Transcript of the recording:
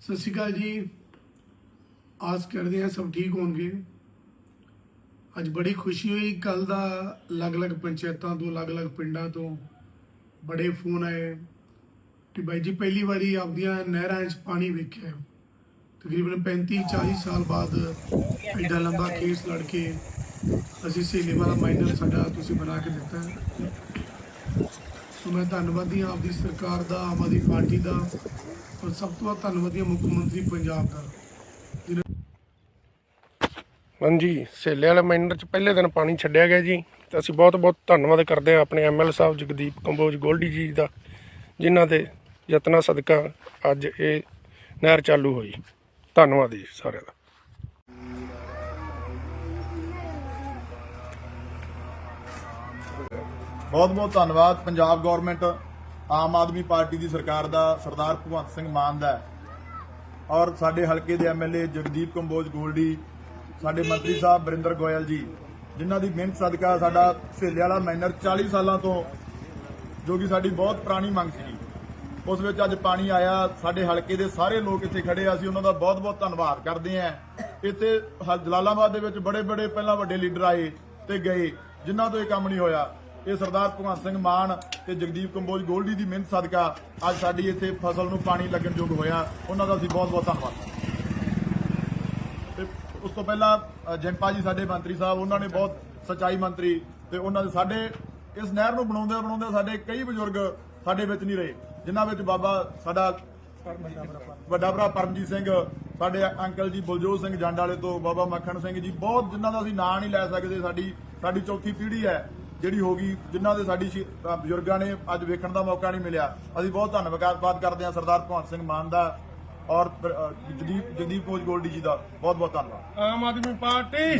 ਸਤਿ ਸ਼੍ਰੀ ਅਕਾਲ ਜੀ। ਆਸ ਕਰਦੇ ਹਾਂ ਸਭ ਠੀਕ ਹੋਣਗੇ। ਅੱਜ ਬੜੀ ਖੁਸ਼ੀ ਹੋਈ। ਕੱਲ ਦਾ ਅਲੱਗ-ਅਲੱਗ ਪੰਚਾਇਤਾਂ ਤੋਂ, ਅਲੱਗ-ਅਲੱਗ ਪਿੰਡਾਂ ਤੋਂ ਬੜੇ ਫੋਨ ਆਏ ਕਿ ਬਾਈ ਜੀ, ਪਹਿਲੀ ਵਾਰੀ ਆਪਦੀਆਂ ਨਹਿਰਾਂ 'ਚ ਪਾਣੀ ਵੇਖਿਆ। ਤਕਰੀਬਨ 35 40 ਸਾਲ ਬਾਅਦ ਐਡਾ ਲੰਬਾ ਕੇਸ ਲੜ ਕੇ ਅਸੀਂ ਸਹੇਲੀ ਵਾਲਾ ਮਾਈਨਰ ਸਾਡਾ ਤੁਸੀਂ ਬਣਾ ਕੇ ਦਿੱਤਾ। ਸੋ ਮੈਂ ਧੰਨਵਾਦੀ ਹਾਂ ਆਪਦੀ ਸਰਕਾਰ ਦਾ, ਆਮ ਆਦਮੀ ਪਾਰਟੀ ਦਾ ਔਰ ਸਭ ਤੋਂ ਵੱਧ ਧੰਨਵਾਦੀ ਹਾਂ ਮੁੱਖ ਮੰਤਰੀ ਪੰਜਾਬ ਦਾ। ਹਾਂਜੀ, ਸੇਲੇ ਵਾਲੇ ਮਾਈਨਰ ਚ ਪਹਿਲੇ ਦਿਨ ਪਾਣੀ ਛੱਡਿਆ ਗਿਆ ਜੀ। ਤੇ ਅਸੀਂ ਬਹੁਤ ਬਹੁਤ ਧੰਨਵਾਦ ਕਰਦੇ ਹਾਂ ਆਪਣੇ ਐਮਐਲ ਸਾਹਿਬ ਜਗਦੀਪ ਕੰਬੋਜ ਗੋਲਡੀ ਜੀ ਦਾ, ਜਿਨ੍ਹਾਂ ਦੇ ਯਤਨਾਂ ਸਦਕਾ ਅੱਜ ਇਹ ਨਹਿਰ ਚਾਲੂ ਹੋਈ। ਧੰਨਵਾਦ ਜੀ ਸਾਰਿਆਂ ਦਾ। ਬਹੁਤ ਬਹੁਤ ਧੰਨਵਾਦ। ਪੰਜਾਬ ਗਵਰਨਮੈਂਟ ਆਮ ਆਦਮੀ ਪਾਰਟੀ ਦੀ ਸਰਕਾਰ ਦਾ ਸਰਦਾਰ ਭਗਵੰਤ ਸਿੰਘ ਮਾਨ ਦਾ ਔਰ ਸਾਡੇ ਹਲਕੇ ਦੇ ਐਮਐਲਏ ਜਗਦੀਪ ਕੰਬੋਜ ਗੋਲਡੀ, ਸਾਡੇ ਮੰਤਰੀ ਸਾਹਿਬ ਬਰਿੰਦਰ ਗੋਇਲ ਜੀ, ਜਿਨ੍ਹਾਂ ਦੀ ਮਿਹਨਤ ਸਦਕਾ ਸਾਡਾ ਸਹੇਲੇ ਵਾਲਾ ਮਾਈਨਰ 40 ਸਾਲਾਂ ਤੋਂ ਜੋ ਕਿ ਸਾਡੀ ਬਹੁਤ ਪੁਰਾਣੀ ਮੰਗ ਸੀ ਉਸ ਵਿੱਚ ਅੱਜ ਪਾਣੀ ਆਇਆ, ਸਾਡੇ ਹਲਕੇ ਦੇ ਸਾਰੇ ਲੋਕ ਇੱਥੇ ਖੜੇ ਆ, ਅਸੀਂ ਉਹਨਾਂ ਦਾ ਬਹੁਤ ਬਹੁਤ ਧੰਨਵਾਦ ਕਰਦੇ ਆਂ ਇੱਥੇ ਹ- ਜਲਾਲਾਬਾਦ ਦੇ ਵਿੱਚ ਬੜੇ ਬੜੇ ਪਹਿਲਾਂ ਵੱਡੇ ਲੀਡਰ ਆਏ ਤੇ ਗਏ, ਜਿਨ੍ਹਾਂ ਤੋਂ ਇਹ ਕੰਮ ਨਹੀਂ ਹੋਇਆ। ਇਹ ਸਰਦਾਰ ਭਗਵੰਤ ਸਿੰਘ ਮਾਨ ਤੇ ਜਗਦੀਪ ਕੰਬੋਜ ਗੋਲਡੀ ਦੀ ਮਿਹਨਤ ਸਦਕਾ ਅੱਜ ਸਾਡੀ ਇੱਥੇ ਫਸਲ ਨੂੰ ਪਾਣੀ ਲੱਗਣ ਯੋਗ ਹੋਇਆ। ਉਹਨਾਂ ਦਾ ਅਸੀਂ ਬਹੁਤ ਬਹੁਤ ਧੰਨਵਾਦ। ਤੇ ਉਸ ਤੋਂ ਪਹਿਲਾਂ ਅ, ਜੀ ਸਾਡੇ ਮੰਤਰੀ ਸਾਹਿਬ ਉਹਨਾਂ ਨੇ ਬਹੁਤ ਸਚਾਈ ਮੰਤਰੀ ਤੇ ਉਹਨਾਂ ਦੇ ਸਾਡੇ ਇਸ ਨਹਿਰ ਨੂੰ ਬਣਾਉਂਦੇ ਬਣਾਉਂਦੇ ਸਾਡੇ ਕਈ ਬਜ਼ੁਰਗ ਸਾਡੇ ਵਿੱਚ ਨਹੀਂ ਰਹੇ ਜਿਨ੍ਹਾਂ ਵਿੱਚ ਬਾਬਾ ਸਾਡਾ ਵੱਡਾ ਭਰਾ ਪਰਮਜੀਤ ਸਿੰਘ ਸਾਡੇ ਅੰਕਲ ਜੀ ਬਲਜੋਤ ਸਿੰਘ ਜੰਡ ਵਾਲੇ ਤੋਂ ਬਾਬਾ ਮੱਖਣ ਸਿੰਘ ਜੀ ਬਹੁਤ ਜਿਨ੍ਹਾਂ ਦਾ ਅਸੀਂ ਨਾਂ ਨਹੀਂ ਲੈ ਸਕਦੇ ਸਾਡੀ ਸਾਡੀ ਚੌਥੀ ਪੀੜ੍ਹੀ ਹੈ। ਜਿਹੜੀ ਹੋ ਗਈ ਜਿਨ੍ਹਾਂ ਦੇ ਸਾਡੀ ਬਜ਼ੁਰਗਾਂ ਨੇ ਅੱਜ ਵੇਖਣ ਦਾ ਮੌਕਾ ਨਹੀਂ ਮਿਲਿਆ। ਅਸੀਂ ਬਹੁਤ ਧੰਨਵਾਦ ਕਰਦੇ ਹਾਂ ਸਰਦਾਰ ਭਗਵੰਤ ਸਿੰਘ ਮਾਨ ਦਾ ਔਰ ਜਗਦੀਪ ਜਗਦੀਪ ਕੋਚ ਗੋਲਡੀ ਜੀ ਦਾ। ਬਹੁਤ ਬਹੁਤ ਧੰਨਵਾਦ। ਆਮ ਆਦਮੀ ਪਾਰਟੀ